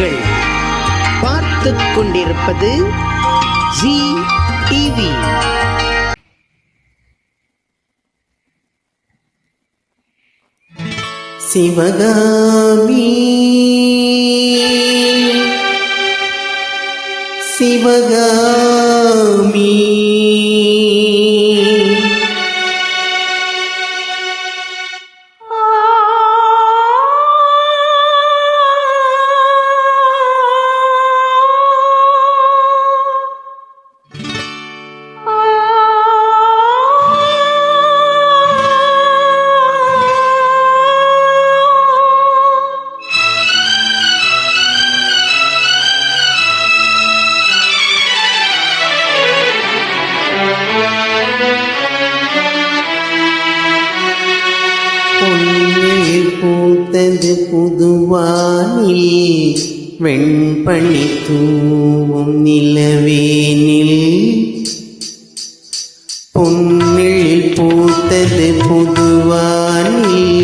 நீங்கள் பார்த்து கொண்டிருப்பது ஜி டிவி. சிவகாமி. சிவகாமி. வைத்தது புதுவானில் வெண்பணி தூவும் நிலவேனில் பொன்னில் பூத்தது புதுவானில்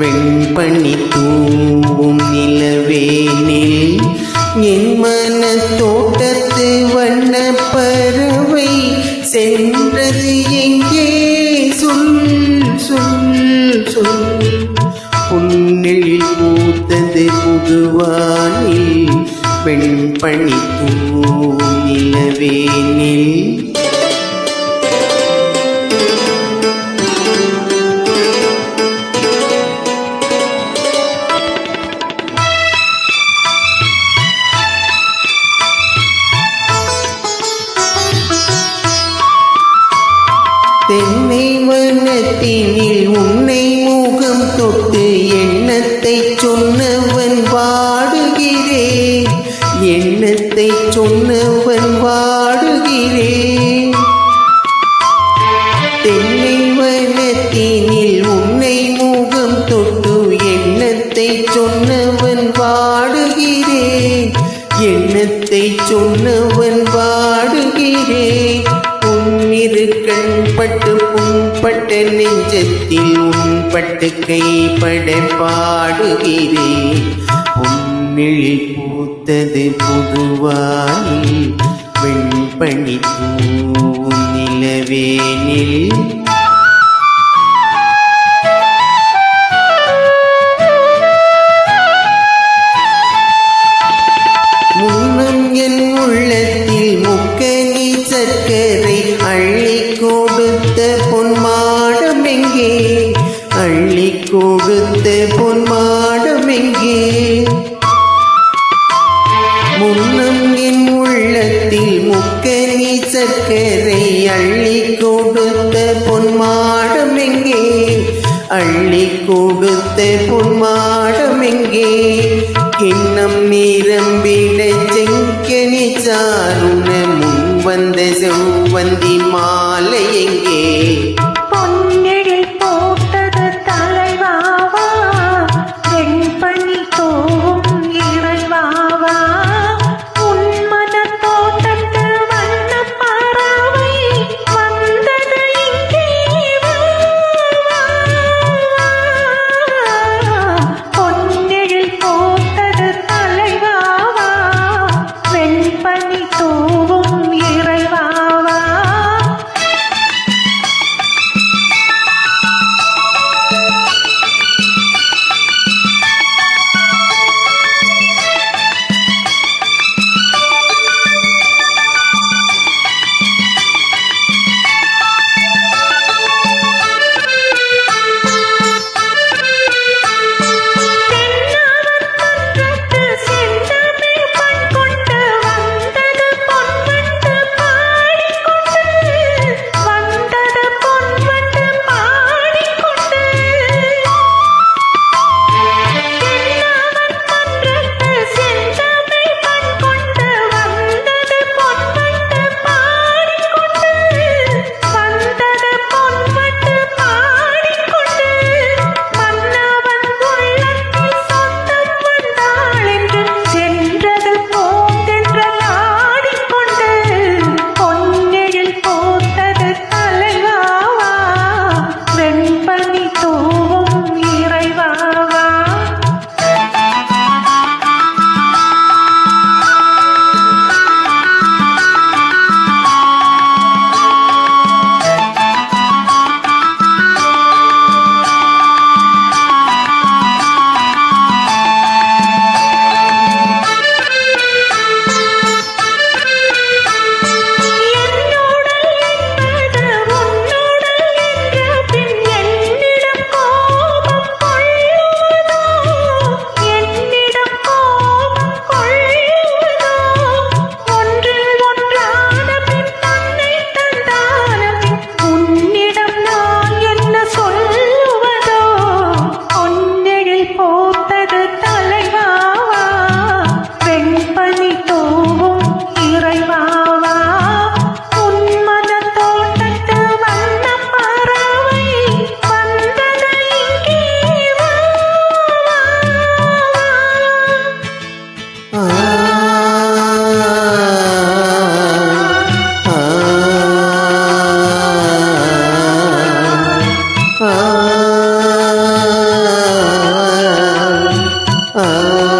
வெண்பணி தூவும் நிலவேனில் என் மன தோட்டத்து வண்ண பறவை சென்றது புதுவானில் பெண் பணி பூ எண்ணத்தை சொன்னவன் வாடுகிறேன் எண்ணத்தை சொன்னவன் வாடுகிறேன் தென்னை வனத்தினில் உன்னை முகம் தொட்டு எண்ணத்தை சொன்னவன் வாடுகிறேன் எண்ணத்தை சொன்னவன் வாடுகிறேன் கண்பட்டு கண் புண்பட்ட நெஞ்சத்தில் உண்பட்டு கைப்பட பாடுகிறேன். உன்னில் பூத்தது புதுவானில் வெண்பனி தூவும் நிலவேனில் அழகே. முன்னும் என் உள்ளத்தில் முக்கனி சர்க்கரை அள்ளி கொடுத்த பொன்மாடம் எங்கே? அள்ளி கொடுத்த பொன்மாடம் எங்கே? கிண்ணம் நிரம்பிட செங்கனி சாருண முன் வந்த ah.